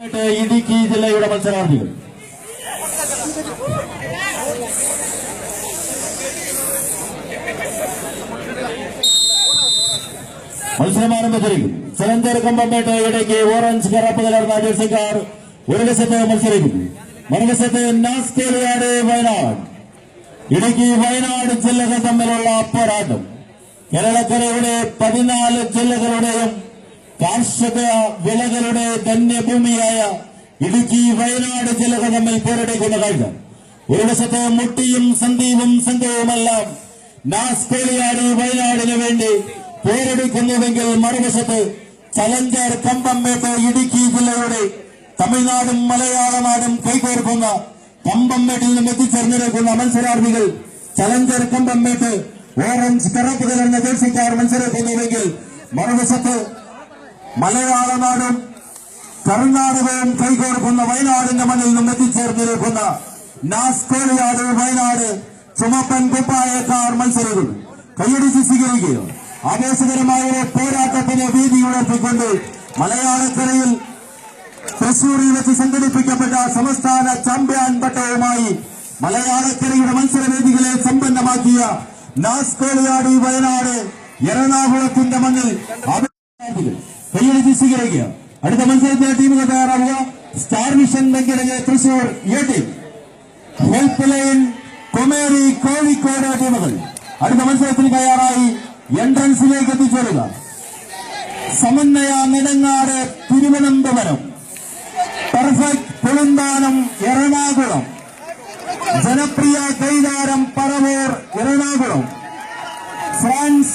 ആയിട്ട് ഇടുക്കി ജില്ലയുടെ മത്സരാർത്ഥികൾ മത്സരം ആരംഭിച്ചിരിക്കും ചിലന്തർ കമ്പമേട്ട് ഇടയ്ക്ക് ഓറഞ്ച് കറപ്പ് കലർന്ന ജേഴ്സിക്കാർ ഒരു വശത്ത് മത്സരിക്കും മറുവശത്ത് നാസ്കേലിയാട് വയനാട് ഇടുക്കി വയനാട് ജില്ലകൾ തമ്മിലുള്ള പോരാട്ടം കേരളക്കരയുടെ പതിനാല് ജില്ലകളുടെയും കാർഷിക വിളകളുടെ ധന്യഭൂമിയായ ഇടുക്കി വയനാട് ജില്ലകൾ തമ്മിൽ പോരടിക്കുന്ന കാര്യം ഒരു വശത്ത് മുട്ടിയും സന്ദീപും സംഘവുമെല്ലാം നാസ്കേലിയാട് വയനാടിന് വേണ്ടി പോരടിക്കുന്നുവെങ്കിൽ മറുവശത്ത് ചലഞ്ചർ കമ്പമ്മേട്ട് ഇടുക്കി ജില്ലയുടെ തമിഴ്നാടും മലയാളനാടും കൈകോർക്കുന്ന കമ്പമ്മേട്ടിൽ നിന്നും എത്തിച്ചേർന്നിരിക്കുന്ന മത്സരാർത്ഥികൾ ചലഞ്ചർ കമ്പമ്മേട്ട് ഓറഞ്ച് കറപ്പ് കലർന്ന ജേഴ്സിക്കാർ മത്സരിക്കുന്നുവെങ്കിൽ മറുവശത്ത് മലയാളനാടും കർണാടകവും കൈകോർക്കുന്ന വയനാടിന്റെ മണ്ണിൽ നിന്നും എത്തിച്ചേർന്നിരിക്കുന്ന നാസ്കോളിയാട് വയനാട് ചുമപ്പൻ കുപ്പായക്കാർ മത്സരിക്കുന്നു കൈയടിച്ച് സ്വീകരിക്കുകയും ആവേശകരമായ പോരാട്ടത്തിന് വീതി ഉയർത്തിക്കൊണ്ട് മലയാളക്കരയിൽ തൃശൂരിൽ വെച്ച് സംഘടിപ്പിക്കപ്പെട്ട സംസ്ഥാന ചാമ്പ്യൻ പട്ടവുമായി മലയാളക്കരയുടെ മത്സരവേദികളെ സമ്പന്നമാക്കിയ നാസ്കോളിയാടി വയനാട് എറണാകുളത്തിന്റെ മണ്ണിൽ സ്വീകരിക്കുക. അടുത്ത മത്സരത്തിന് ടീമുകൾ തയ്യാറാവുക. Star mission Venkitangu Thrissur A helpline Komeri Kozhikode ടീമുകൾ അടുത്ത മത്സരത്തിന് തയ്യാറായി എൻട്രൻസിലേക്ക് എത്തിച്ചേരുക. സമന്വയ നെടുങ്ങാട് തിരുവനന്തപുരം. പെർഫെക്റ്റ് പുളുന്താനം എറണാകുളം. ജനപ്രിയ കൈതാരം പറവൂർ എറണാകുളം. ഫ്രാൻസ്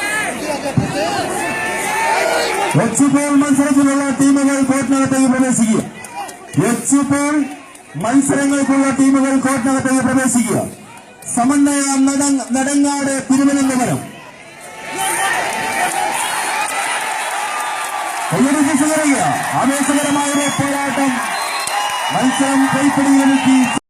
എക്സിപ്പോൾ മത്സരത്തിലുള്ള ടീമുകൾ കോർട്ടിനകത്തേക്ക് പ്രവേശിക്കുക. എക്സിപ്പോൾ മത്സരങ്ങൾക്കുള്ള ടീമുകൾ കോർട്ടിനകത്തേക്ക് പ്രവേശിക്കുക. സമന്വയ നടങ്ങാട് തിരുവനന്തപുരം. ആവേശകരമായ പോരാട്ടം മത്സരം കൈപ്പിടിയിലൊരുക്കി